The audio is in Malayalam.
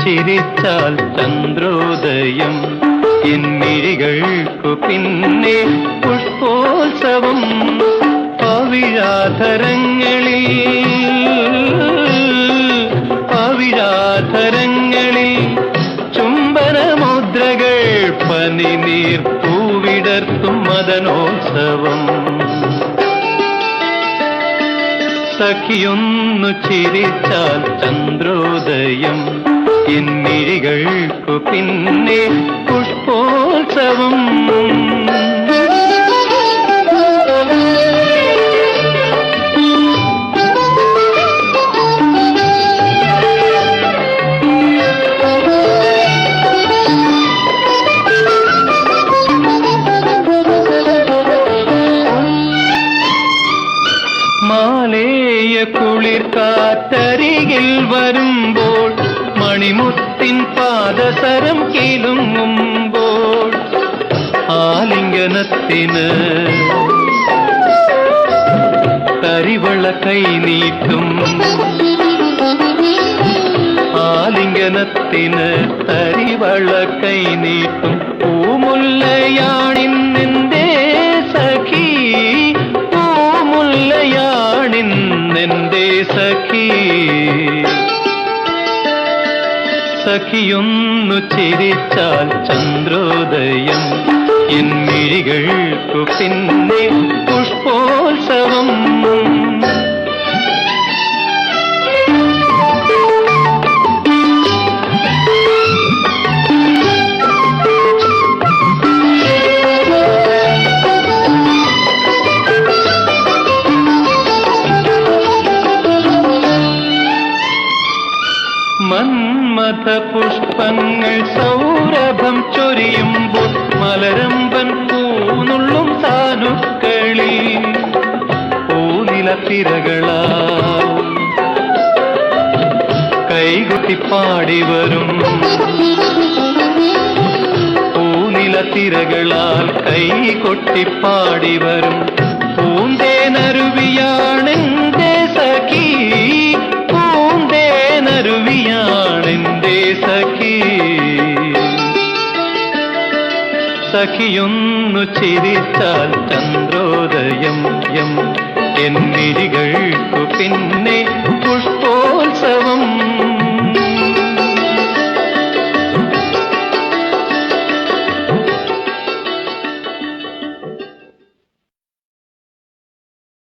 ചിരിച്ചാൽ ചന്ദ്രോദയം. എന്നിഴികൾക്കു പിന്നെ പുഷ്പോത്സവം. പവിഴാധരങ്ങളിൽ പവിഴാധരങ്ങളിൽ ചുംബനമുദ്രകൾ പനിനീർ പൂവിടർത്തും മദനോത്സവം. സഖിയൊന്നു ചിരിച്ചാൽ ചന്ദ്രോദയം. എന്നിഴികൾക്കു പിന്നെ പുഷ്പോത്സവം. മാലേയ കുളിർ കാറ്റരികിൽ വരുമ്പോൾ മണിമുത്തിൻ പാദസരം കിലുങ്ങുമ്പോൾ ആലിംഗനത്തിന് കരിവള കൈ നീട്ടും. ആലിംഗനത്തിന് തരിവള കൈ നീട്ടും. പൂമുല്ലയാണിന്നെന്റെ പൂമുല്ലയാണിന്നെന്റെ സഖി. സഖിയൊന്നു ചിരിച്ചാൽ ചന്ദ്രോദയം. എന്നിഴികൾക്കു പിന്നെ മന്മഥ പുഷ്പങ്ങൾ സൗരഭം ചൊരിയുമ്പോൾ മലരമ്പൻ പൂനുള്ളും താനുക്കളി പൂനില തിരകളാ കൈകൊട്ടി പാടി വരും പൂനില തിരകളാൽ കൈ കൊട്ടിപ്പാടി വരും പൂന്തേനരുവിയാണെന്റെ സഖി. സഖിയൊന്നു ചിരിച്ചാൽ ചന്ദ്രോദയം യം എന്നിരികൾക്കു പിന്നെ